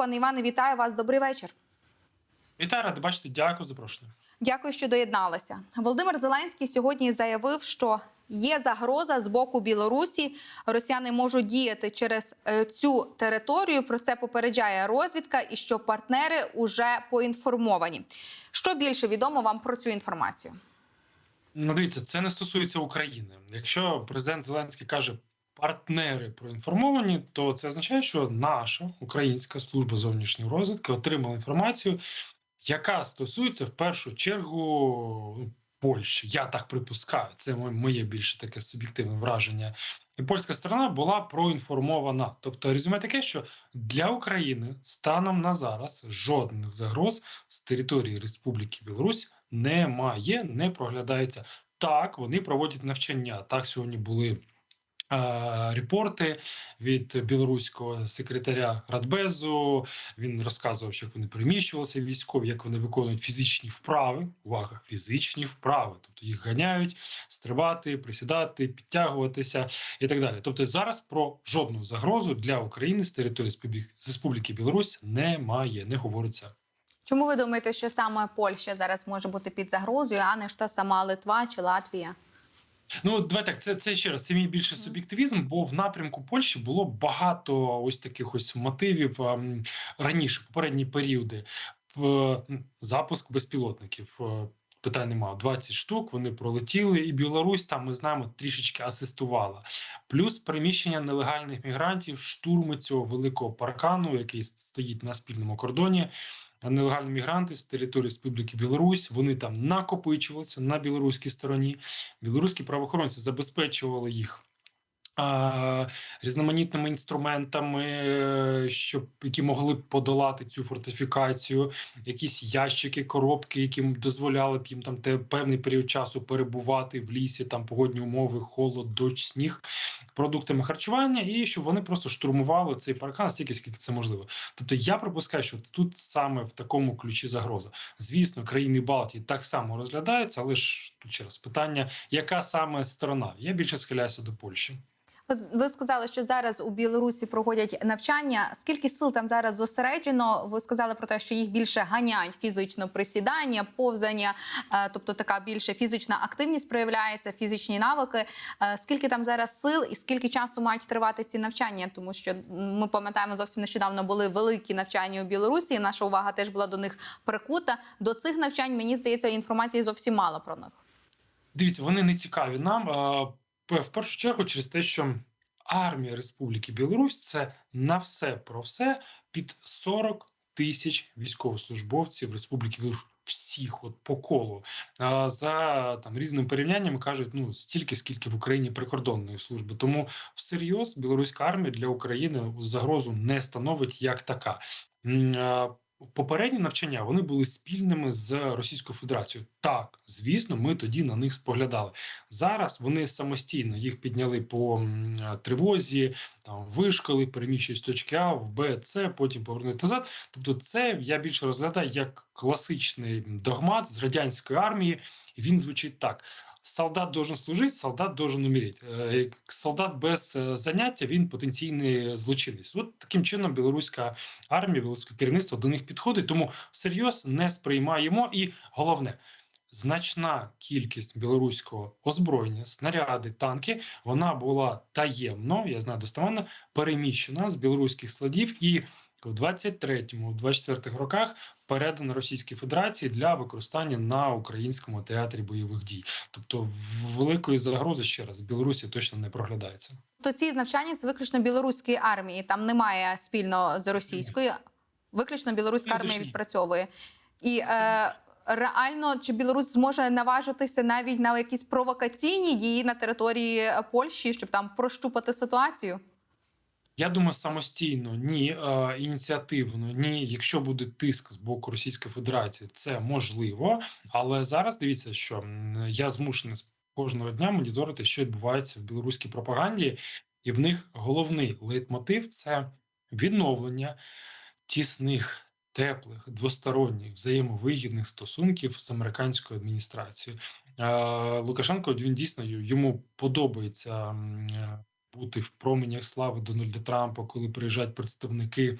пане Іване, вітаю вас. Добрий вечір. Вітаю, ради бачити. Дякую за запрошення. Дякую, що доєдналися. Володимир Зеленський сьогодні заявив, що є загроза з боку Білорусі. Росіяни можуть діяти через е, цю територію. Про це попереджає розвідка, і що партнери вже поінформовані. Що більше відомо вам про цю інформацію? Ну, дивіться, це не стосується України. Якщо президент Зеленський каже партнери проінформовані, то це означає, що наша українська служба зовнішньої розвідки отримала інформацію, яка стосується в першу чергу ну, Польщі. Я так припускаю. Це моє більше таке суб'єктивне враження. І польська сторона була проінформована. Тобто, резюме таке, що для України станом на зараз жодних загроз з території Республіки Білорусь немає, не проглядається. Так, вони проводять навчання. Так, сьогодні були репорти від білоруського секретаря Радбезу. Він розказував, як вони переміщувалися військові, як вони виконують фізичні вправи. Увага, фізичні вправи. Тобто їх ганяють стрибати, присідати, підтягуватися і так далі. Тобто зараз про жодну загрозу для України з території з Республіки Білорусь немає, не говориться. Чому ви думаєте, що саме Польща зараз може бути під загрозою, а не ж та сама Литва чи Латвія? Ну, давай так, це, це ще раз. Це мій більше суб'єктивізм, бо в напрямку Польщі було багато ось таких ось мотивів раніше, попередні періоди. В запуск безпілотників. Питань немає. 20 штук вони пролетіли, і Білорусь там ми знаємо трішечки асистувала. Плюс приміщення нелегальних мігрантів, штурми цього великого паркану, який стоїть на спільному кордоні. Нелегальні мігранти з території Республіки Білорусь вони там накопичувалися на білоруській стороні. Білоруські правоохоронці забезпечували їх різноманітними інструментами, е, щоб які могли б подолати цю фортифікацію, якісь ящики, коробки, які дозволяли б їм там те певний період часу перебувати в лісі, там погодні умови, холод, дощ, сніг, продуктами харчування, і щоб вони просто штурмували цей паркан стільки, скільки це можливо. Тобто я припускаю, що тут саме в такому ключі загроза. Звісно, країни Балтії так само розглядаються, але ж тут ще раз питання, яка саме сторона? Я більше схиляюся до Польщі. Ви- сказали, що зараз у Білорусі проходять навчання. Скільки сил там зараз зосереджено? Ви сказали про те, що їх більше ганяють фізично присідання, повзання, е, тобто така більше фізична активність проявляється, фізичні навики. Е, Скільки там зараз сил і скільки часу мають тривати ці навчання? Тому що ми пам'ятаємо, зовсім нещодавно були великі навчання у Білорусі. і Наша увага теж була до них прикута. До цих навчань мені здається, інформації зовсім мало про них. Дивіться, вони не цікаві нам. П- В першу чергу через те, що армія Республіки Білорусь це на все про все під 40 тисяч військовослужбовців Республіки Білорусь. Всіх от по колу за там різними порівняннями кажуть ну стільки, скільки в Україні прикордонної служби. Тому всерйоз білоруська армія для України загрозу не становить як така. Попередні навчання вони були спільними з Російською Федерацією. Так, звісно, ми тоді на них споглядали. Зараз вони самостійно їх підняли по тривозі, там вишколи, переміщують з точки А в Б, С, потім повернути назад. Тобто, це я більше розглядаю як класичний догмат з радянської армії. Він звучить так: солдат должен служити, солдат должен умереть. Як Солдат без е, заняття він потенційний злочинець. От таким чином білоруська армія, білоруське керівництво до них підходить, тому всерйоз не сприймаємо. І головне, значна кількість білоруського озброєння, снаряди, танки, вона була таємно, я знаю достеменно, переміщена з білоруських складів і. В 23-му, в 24-х роках передана Російській Федерації для використання на українському театрі бойових дій. Тобто великої загрози ще раз Білорусі точно не проглядається. То ці навчання це виключно білоруської армії. Там немає спільно з російською. Виключно білоруська армія відпрацьовує. І е, реально, чи Білорусь зможе наважитися навіть на якісь провокаційні дії на території Польщі, щоб там прощупати ситуацію? Я думаю, самостійно ні, е, ініціативно ні. Якщо буде тиск з боку Російської Федерації, це можливо. Але зараз дивіться, що я змушений кожного дня моніторити, що відбувається в білоруській пропаганді, і в них головний лейтмотив це відновлення тісних. Теплих двосторонніх взаємовигідних стосунків з американською адміністрацією Е, Лукашенко він дійсно йому подобається бути в променях слави Дональда Трампа, коли приїжджають представники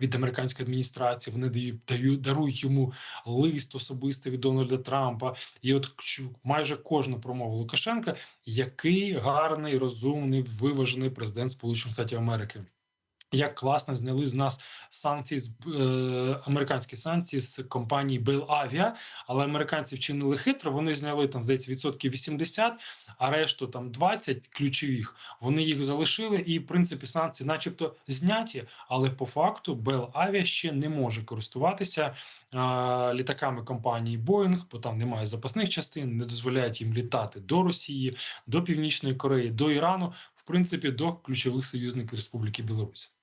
від американської адміністрації. Вони дають, дають дарують йому лист особистий від Дональда Трампа. І от майже кожна промова Лукашенка, який гарний, розумний, виважений президент Сполучених Штатів Америки. Як класно зняли з нас санкції з е, американські санкції з компанії Белавіа, але американці вчинили хитро. Вони зняли там здається відсотків 80, а решту там 20 ключових. Вони їх залишили, і в принципі санкції, начебто, зняті, але по факту Белавіа ще не може користуватися е, літаками компанії Boeing, бо там немає запасних частин, не дозволяють їм літати до Росії, до Північної Кореї, до Ірану, в принципі, до ключових союзників Республіки Білорусь.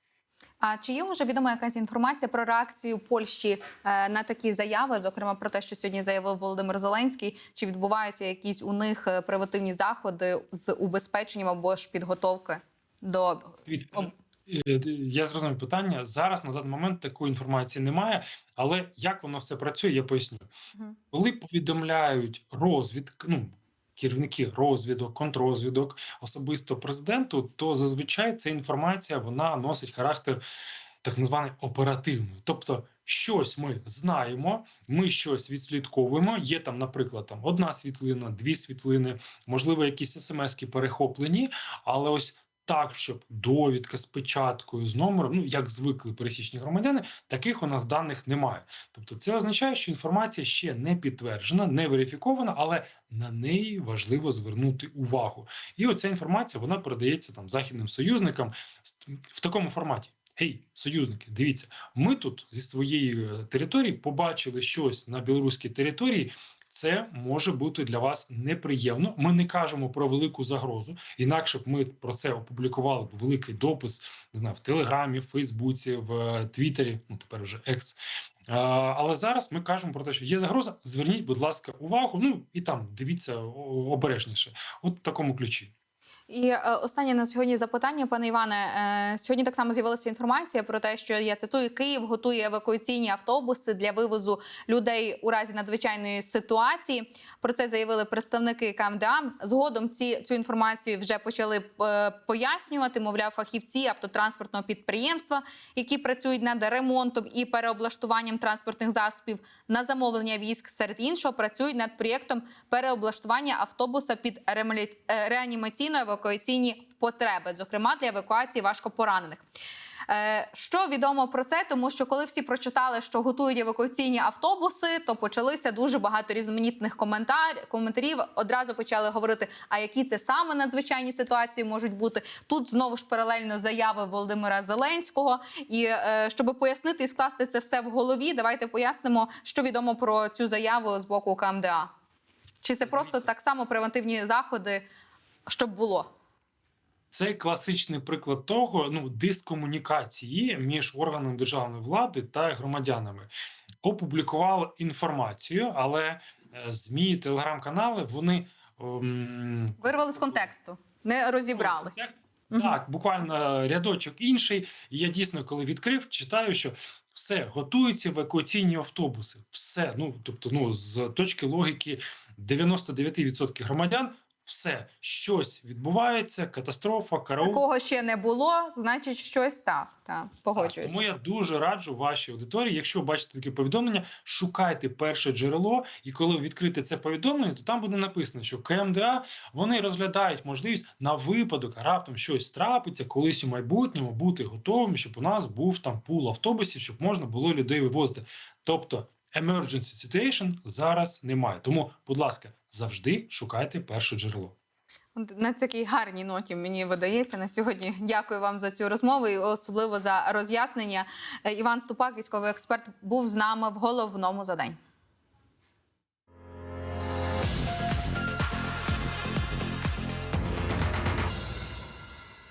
А чи є вже відома якась інформація про реакцію Польщі е, на такі заяви, зокрема про те, що сьогодні заявив Володимир Зеленський? Чи відбуваються якісь у них е, превентивні заходи з убезпеченням або ж підготовки до Е, Я зрозумів питання. Зараз на даний момент такої інформації немає, але як воно все працює, я поясню. Коли повідомляють розвідк, ну керівники розвідок, контррозвідок, особисто президенту, то зазвичай ця інформація вона носить характер так званий оперативної. Тобто, щось ми знаємо, ми щось відслідковуємо. Є там, наприклад, там одна світлина, дві світлини, можливо, якісь смски перехоплені, але ось. Так, щоб довідка з печаткою, з номером, ну як звикли пересічні громадяни, таких у нас даних немає. Тобто, це означає, що інформація ще не підтверджена, не верифікована, але на неї важливо звернути увагу. І оця інформація вона передається там західним союзникам в такому форматі. Гей, союзники, дивіться, ми тут зі своєї е, території побачили щось на білоруській території. Це може бути для вас неприємно. Ми не кажемо про велику загрозу. Інакше б ми про це опублікували б великий допис не знаю, в Телеграмі, в Фейсбуці, в е, Твіттері, ну тепер вже екс. Але зараз ми кажемо про те, що є загроза. Зверніть, будь ласка, увагу. Ну і там дивіться обережніше. От в такому ключі. І е, останнє на сьогодні запитання, пане Іване. Е, сьогодні так само з'явилася інформація про те, що я цитую, Київ готує евакуаційні автобуси для вивозу людей у разі надзвичайної ситуації. Про це заявили представники КМДА. Згодом ці цю інформацію вже почали е, пояснювати. Мовляв, фахівці автотранспортного підприємства, які працюють над ремонтом і переоблаштуванням транспортних засобів на замовлення військ, серед іншого працюють над проєктом переоблаштування автобуса під е, реанімаційно-евакуаційні потреби, зокрема для евакуації важкопоранених. Е, Що відомо про це? Тому що коли всі прочитали, що готують евакуаційні автобуси, то почалися дуже багато різноманітних коментар... коментарів. Одразу почали говорити, а які це саме надзвичайні ситуації можуть бути. Тут знову ж паралельно заяви Володимира Зеленського. І е, щоб пояснити і скласти це все в голові, давайте пояснимо, що відомо про цю заяву з боку КМДА. Чи це просто так само превентивні заходи, щоб було? Це класичний приклад того, ну дискомунікації між органами державної влади та громадянами. Опублікували інформацію, але е, змі, телеграм-канали вони ем, Вирвали з контексту, не розібрались. Так, буквально рядочок інший. І я дійсно, коли відкрив, читаю, що все готуються евакуаційні автобуси. Все, ну тобто, ну з точки логіки 99% громадян, все щось відбувається, катастрофа, караул. Такого ще не було, значить, щось став. Та Так, погоджуюсь. тому я дуже раджу вашій аудиторії, якщо бачите таке повідомлення, шукайте перше джерело, і коли відкрите це повідомлення, то там буде написано, що КМДА вони розглядають можливість на випадок раптом щось трапиться, колись у майбутньому бути готовим, щоб у нас був там пул автобусів, щоб можна було людей вивозити. Тобто emergency situation зараз немає. Тому, будь ласка, завжди шукайте перше джерело. На такій гарній ноті мені видається на сьогодні. Дякую вам за цю розмову і особливо за роз'яснення. Е, Іван Ступак, військовий експерт, був з нами в головному за день.